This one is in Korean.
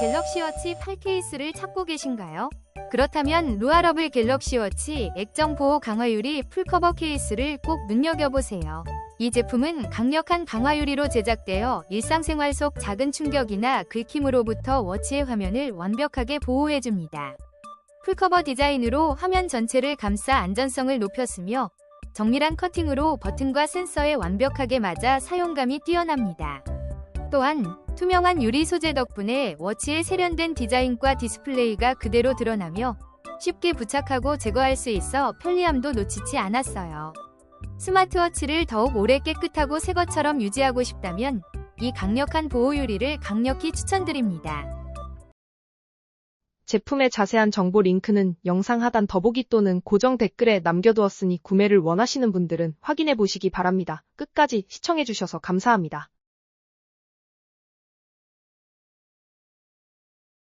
갤럭시 워치 8 케이스를 찾고 계신가요? 그렇다면 루아러블 갤럭시 워치 액정 보호 강화 유리 풀커버 케이스를 꼭 눈여겨보세요. 이 제품은 강력한 강화 유리로 제작되어 일상생활 속 작은 충격이나 긁힘으로부터 워치의 화면을 완벽하게 보호해줍니다. 풀커버 디자인으로 화면 전체를 감싸 안전성을 높였으며 정밀한 커팅으로 버튼과 센서에 완벽하게 맞아 사용감이 뛰어납니다. 또한 투명한 유리 소재 덕분에 워치의 세련된 디자인과 디스플레이가 그대로 드러나며 쉽게 부착하고 제거할 수 있어 편리함도 놓치지 않았어요. 스마트워치를 더욱 오래 깨끗하고 새 것처럼 유지하고 싶다면 이 강력한 보호 유리를 강력히 추천드립니다. 제품의 자세한 정보 링크는 영상 하단 더보기 또는 고정 댓글에 남겨두었으니 구매를 원하시는 분들은 확인해 보시기 바랍니다. 끝까지 시청해주셔서 감사합니다.